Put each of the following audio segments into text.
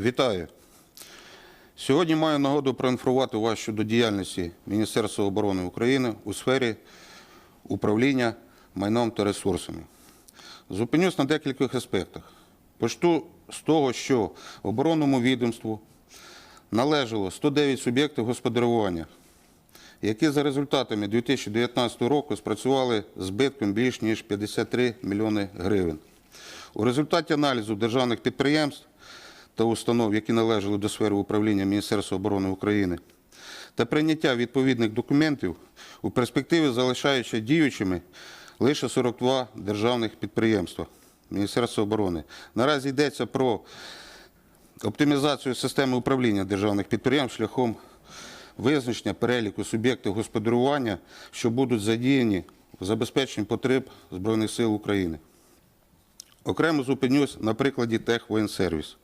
Вітаю. Сьогодні маю нагоду проінформувати вас щодо діяльності Міністерства оборони України у сфері управління майном та ресурсами. Зупинюсь на декількох аспектах. Почну з того, що оборонному відомству належало 109 суб'єктів господарювання, які за результатами 2019 року спрацювали збитком більш ніж 53 мільйони гривень. У результаті аналізу державних підприємств та установ, які належали до сфери управління Міністерства оборони України, та прийняття відповідних документів у перспективі залишаючи діючими лише 42 державних підприємства Міністерства оборони. Наразі йдеться про оптимізацію системи управління державних підприємств шляхом визначення переліку суб'єктів господарювання, що будуть задіяні в забезпеченні потреб Збройних сил України. Окремо зупинюсь на прикладі Техвоєнсервіс,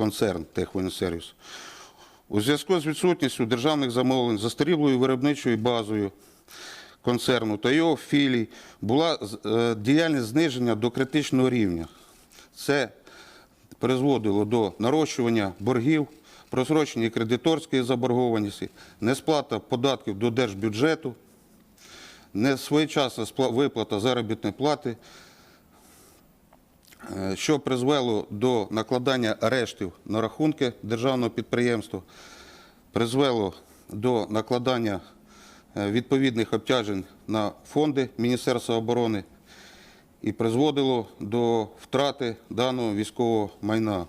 концерн Техвоєнсервіс. У зв'язку з відсутністю державних замовлень застарілою виробничою базою концерну та його філій була е, діяльність зниження до критичного рівня. Це призводило до нарощування боргів, просрочення кредиторської заборгованості, несплата податків до держбюджету, несвоєчасна виплата заробітної плати, що призвело до накладання арештів на рахунки державного підприємства, призвело до накладання е, відповідних обтяжень на фонди Міністерства оборони і призводило до втрати даного військового майна.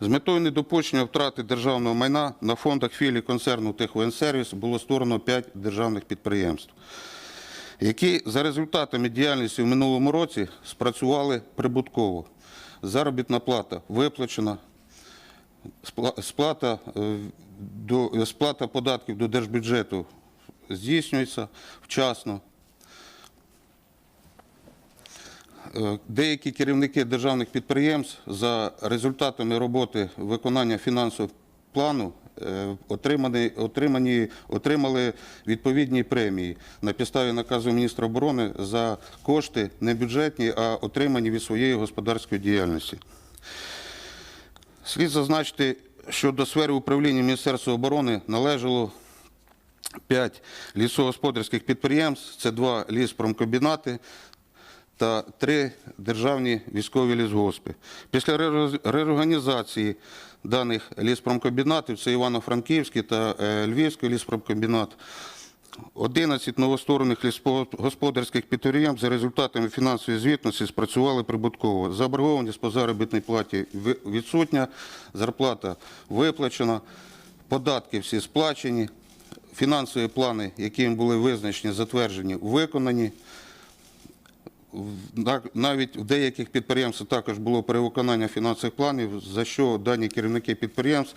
З метою недопущення втрати державного майна на фондах філії концерну «Техвоєнсервіс» було створено 5 державних підприємств, які за результатами діяльності в минулому році спрацювали прибутково. Заробітна плата виплачена, сплата, е, до, сплата податків до держбюджету здійснюється вчасно. Е, Деякі керівники державних підприємств за результатами роботи виконання фінансового плану отримані, отримані, отримали відповідні премії на підставі наказу міністра оборони за кошти не бюджетні, а отримані від своєї господарської діяльності. Слід зазначити, що до сфери управління Міністерства оборони належало 5 лісогосподарських підприємств, це два ліспромкомбінати та три державні військові лісгоспи. Після реорганізації даних ліспромкомбінатів, це Івано-Франківський та е, Львівський ліспромкомбінат, 11 новостворених лісогосподарських підприємств за результатами фінансової звітності спрацювали прибутково. Заборгованість по заробітній платі відсутня, зарплата виплачена, податки всі сплачені, фінансові плани, які їм були визначені, затверджені, виконані. Навіть в деяких підприємств також було перевиконання фінансових планів, за що дані керівники підприємств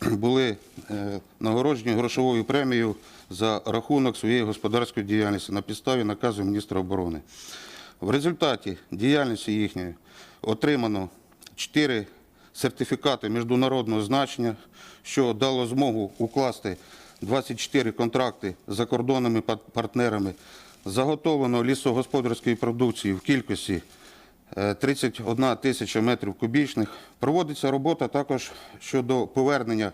були е, нагороджені грошовою премією за рахунок своєї господарської діяльності на підставі наказу міністра оборони. В результаті діяльності їхньої отримано 4 сертифікати міжнародного значення, що дало змогу укласти 24 контракти з закордонними партнерами, заготовлено лісогосподарської продукції в кількості е, 31 тисяча метрів кубічних. Проводиться робота також щодо повернення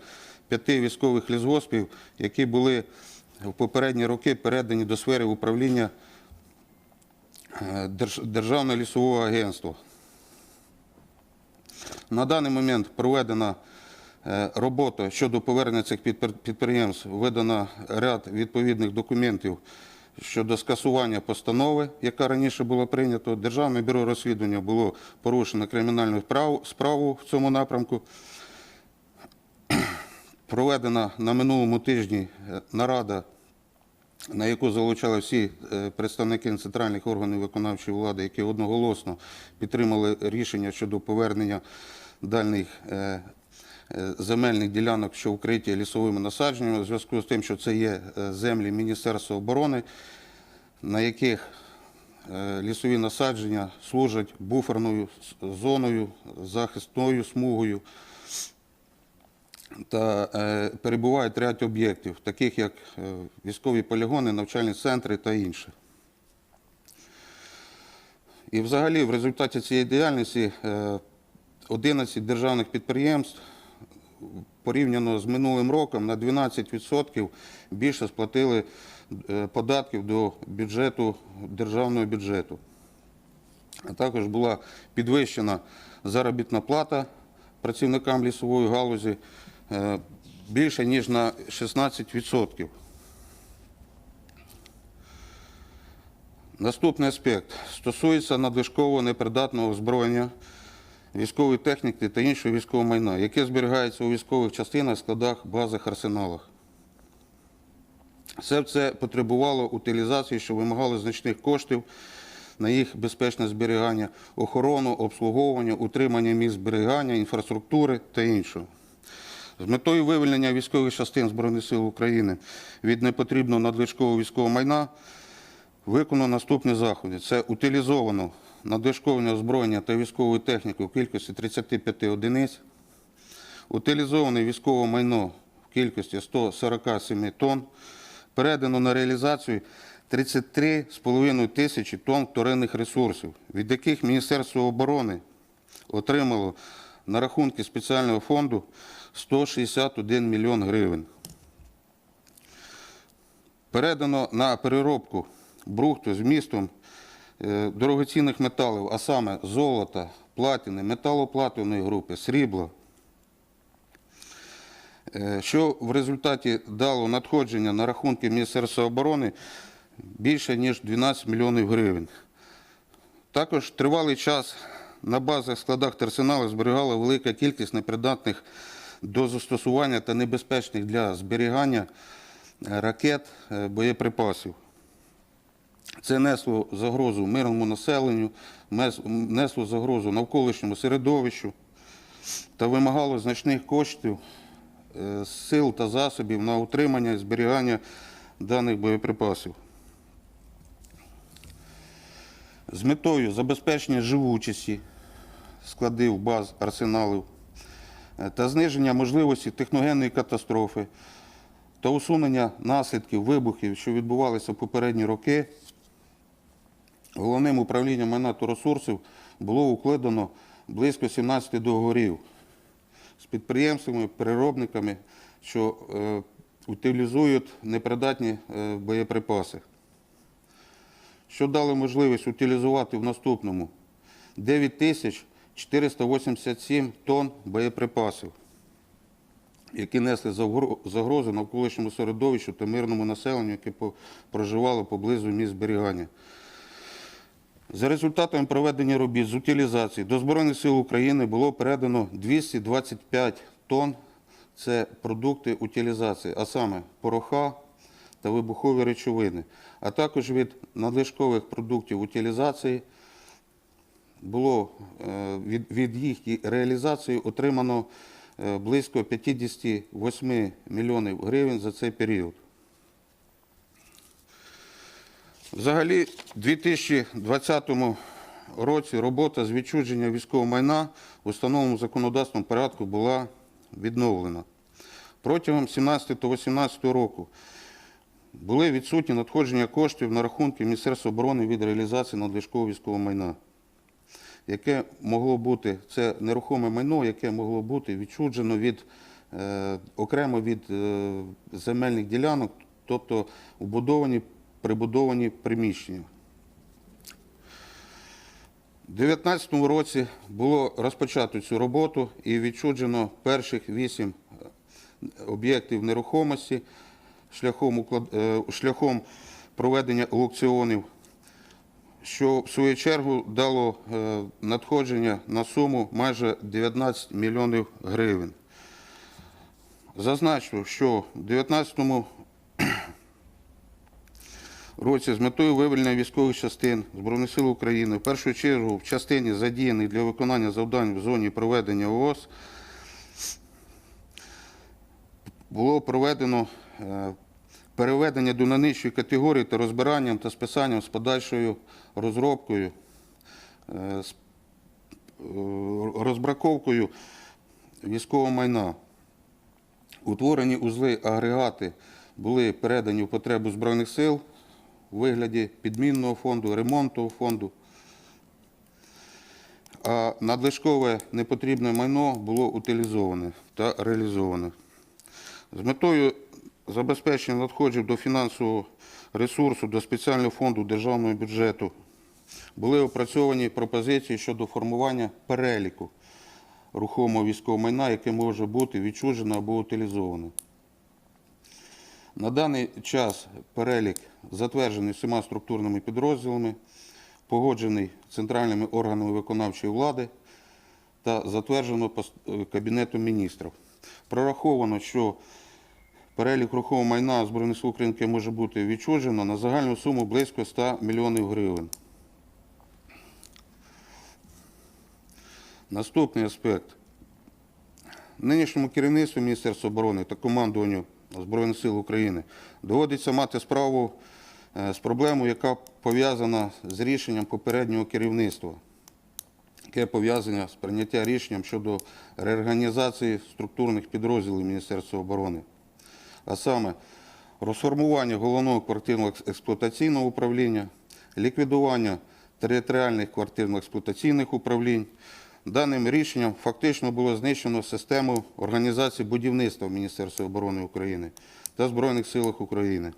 п'яти військових лісгоспів, які були в попередні роки передані до сфери управління е, Державного лісового агентства. На даний момент проведена е, робота щодо повернення цих підприємств, видано ряд відповідних документів щодо скасування постанови, яка раніше була прийнята. Державне бюро розслідування було порушено кримінальну справу- в цьому напрямку. Проведена на минулому тижні е, нарада на яку залучали всі е, представники центральних органів виконавчої влади, які одноголосно підтримали рішення щодо повернення дальніх е, е, земельних ділянок, що вкриті лісовими насадженнями, у зв'язку з тим, що це є е, землі Міністерства оборони, на яких е, лісові насадження служать буферною зоною, захисною смугою та е, перебувають ряд об'єктів, таких як е, військові полігони, навчальні центри та інше. І взагалі в результаті цієї діяльності е, 11 державних підприємств порівняно з минулим роком на 12% більше сплатили е, податків до бюджету державного бюджету. А також була підвищена заробітна плата працівникам лісової галузі е, більше ніж на 16%. Наступний аспект стосується надлишкового непридатного озброєння, військової техніки та іншого військового майна, яке зберігається у військових частинах, складах, базах, арсеналах. Все це потребувало утилізації, що вимагало значних коштів на їх безпечне зберігання, охорону, обслуговування, утримання місць зберігання, інфраструктури та іншого. З метою вивільнення військових частин Збройних сил України від непотрібного надлишкового військового майна виконано наступні заходи. Це утилізовано надлишковане озброєння та військову техніку в кількості 35 одиниць, утилізоване військове майно в кількості 147 тонн, передано на реалізацію 33,5 тисячі тонн вторинних ресурсів, від яких Міністерство оборони отримало на рахунки спеціального фонду 161 мільйон гривень. Передано на переробку брухту з вмістом е, дорогоцінних металів, а саме золота, платини, металоплатиної групи, срібла, е, що в результаті дало надходження на рахунки Міністерства оборони більше ніж 12 мільйонів гривень. Також тривалий час на базах складах та арсеналах зберігала велика кількість непридатних до застосування та небезпечних для зберігання е, ракет, е, боєприпасів. Це несло загрозу мирному населенню, несло загрозу навколишньому середовищу та вимагало значних коштів, е, сил та засобів на утримання і зберігання даних боєприпасів. З метою забезпечення живучості складів, баз, арсеналів е, та зниження можливості техногенної катастрофи та усунення наслідків вибухів, що відбувалися в попередні роки, головним управлінням майна та ресурсів було укладено близько 17 договорів з підприємствами, переробниками, що е, утилізують непридатні е, боєприпаси що дало можливість утилізувати в наступному 9 тисяч 487 тонн боєприпасів, які несли загро- загрозу навколишньому середовищу та мирному населенню, яке проживало поблизу місць зберігання. За результатами проведення робіт з утилізації до Збройних сил України було передано 225 тонн це продукти утилізації, а саме пороха та вибухові речовини, а також від надлишкових продуктів утилізації було е, від, їх реалізації отримано е, близько 58 мільйонів гривень за цей період. Взагалі, у 2020 році робота з відчуження військового майна в установленому законодавством порядку була відновлена. Протягом 17-18 року були відсутні надходження коштів на рахунки Міністерства оборони від реалізації надлишкового військового майна, яке могло бути, це нерухоме майно, яке могло бути відчуджено від, е, окремо від е, земельних ділянок, тобто вбудовані, прибудовані приміщення. У 2019 році було розпочато цю роботу і відчуджено перших вісім об'єктів нерухомості шляхом, е, шляхом проведення аукціонів, що в свою чергу дало е, надходження на суму майже 19 мільйонів гривень. Зазначу, що в 2019 році з метою вивільнення військових частин Збройних сил України, в першу чергу в частині задіяних для виконання завдань в зоні проведення ООС, було проведено е, переведення до найнижчої категорії та розбиранням та списанням з подальшою розробкою, е, е, розбраковкою військового майна. Утворені узли агрегати були передані в потребу Збройних сил у вигляді підмінного фонду, ремонтового фонду. а надлишкове непотрібне майно було утилізоване та реалізоване. З метою забезпечення надходжень до фінансового ресурсу до спеціального фонду державного бюджету були опрацьовані пропозиції щодо формування переліку рухомого військового майна, яке може бути відчужено або утилізоване. На даний час перелік затверджений всіма структурними підрозділами, погоджений центральними органами виконавчої влади та затверджено е, Кабінетом міністрів. Прораховано, що перелік рухомого майна Збройних сил України може бути відчужено на загальну суму близько 100 мільйонів гривень. Наступний аспект. Нинішньому керівництву Міністерства оборони та командуванню Збройних сил України доводиться мати справу е, з проблемою, яка пов'язана з рішенням попереднього керівництва, яке пов'язане з прийняттям рішенням щодо реорганізації структурних підрозділів Міністерства оборони, а саме розформування головного квартирного експлуатаційного управління, ліквідування територіальних квартирно-експлуатаційних управлінь. Даним рішенням фактично було знищено систему організації будівництва в Міністерстві оборони України та Збройних силах України.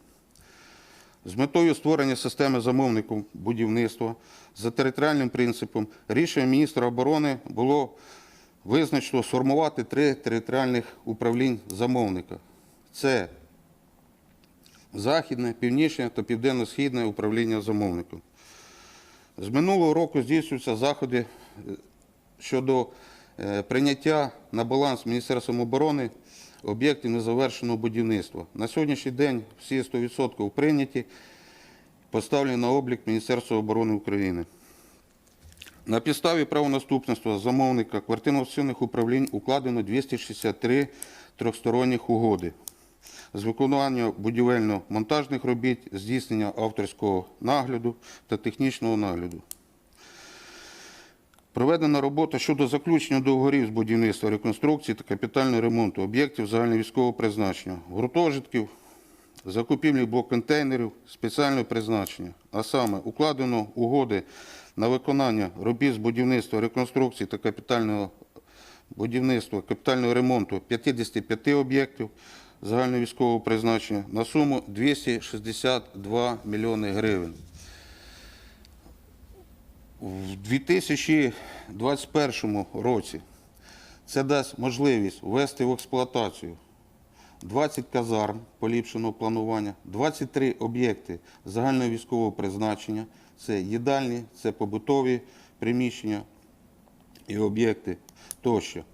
З метою створення системи замовників будівництва за територіальним принципом рішенням міністра оборони було визначено сформувати три територіальних управлінь замовника. Це Західне, Північне та Південно-Східне управління замовником. З минулого року здійснюються заходи е, щодо е, прийняття на баланс Міністерством оборони об'єктів незавершеного будівництва. На сьогоднішній день всі 100% прийняті, поставлені на облік Міністерства оборони України. На підставі правонаступництва замовника квартирно-сильних управлінь укладено 263 трьохсторонніх угоди з виконання будівельно-монтажних робіт, здійснення авторського нагляду та технічного нагляду. Проведена робота щодо заключення договорів з будівництва, реконструкції та капітального ремонту об'єктів загальновійськового призначення, гуртожитків, закупівлі блок-контейнерів спеціального призначення, а саме укладено угоди на виконання робіт з будівництва, реконструкції та капітального будівництва, капітального ремонту 55 об'єктів загальновійськового призначення на суму 262 мільйони гривень. В 2021 році це дасть можливість ввести в експлуатацію 20 казарм поліпшеного планування, 23 об'єкти загального військового призначення, це їдальні, це побутові приміщення і об'єкти тощо.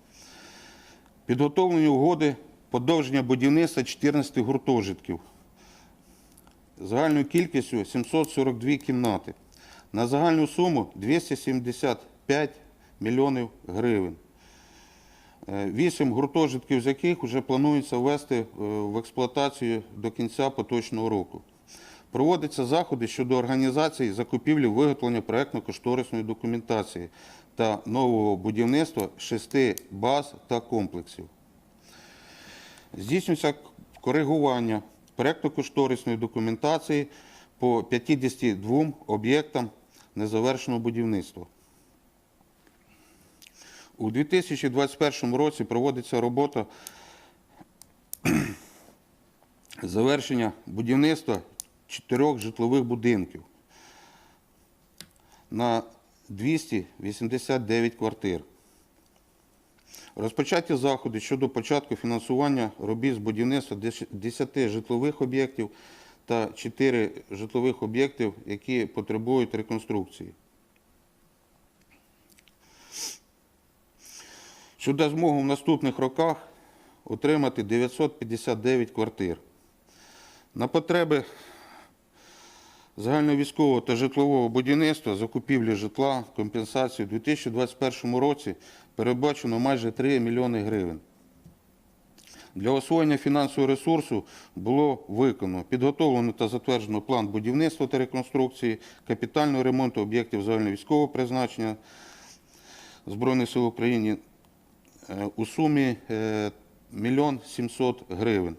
Підготовлені угоди подовження будівництва 14 гуртожитків загальною кількістю 742 кімнати на загальну суму 275 мільйонів гривень. Е, Вісім гуртожитків з яких вже планується ввести е, в експлуатацію до кінця поточного року. Проводяться заходи щодо організації закупівлі виготовлення проєктно-кошторисної документації та нового будівництва шести баз та комплексів. Здійснюється коригування проєктно-кошторисної документації по 52 об'єктам незавершеного будівництва. У 2021 році проводиться робота завершення будівництва чотирьох житлових будинків на 289 квартир. Розпочаті заходи щодо початку фінансування робіт з будівництва 10 житлових об'єктів та 4 житлових об'єктів, які потребують реконструкції. Дасть змогу в наступних роках отримати 959 квартир. На потреби загальновійськового та житлового будівництва, закупівлі житла, компенсації у 2021 році передбачено майже 3 мільйони гривень. Для освоєння фінансового ресурсу було виконано, підготовлено та затверджено план будівництва та реконструкції, капітального ремонту об'єктів загальновійськового призначення Збройних сил України е, у сумі 1 мільйон 700 гривень.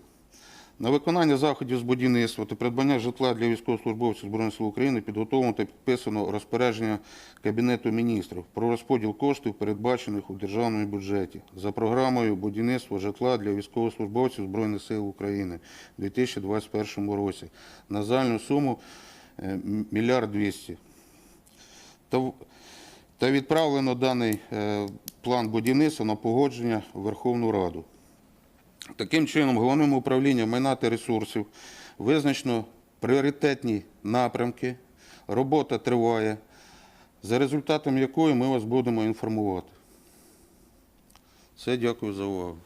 На виконання заходів з будівництва та придбання житла для військовослужбовців Збройних сил України підготовлено та підписано розпорядження Кабінету міністрів про розподіл коштів, передбачених у державному бюджеті за програмою будівництва житла для військовослужбовців Збройних сил України у 2021 році на загальну суму е, мільярд двісті. Та відправлено даний е, план будівництва на погодження в Верховну Раду. Таким чином, головним управлінням майна та ресурсів визначено пріоритетні напрямки. Робота триває, за результатом якої ми вас будемо інформувати. Все, дякую за увагу.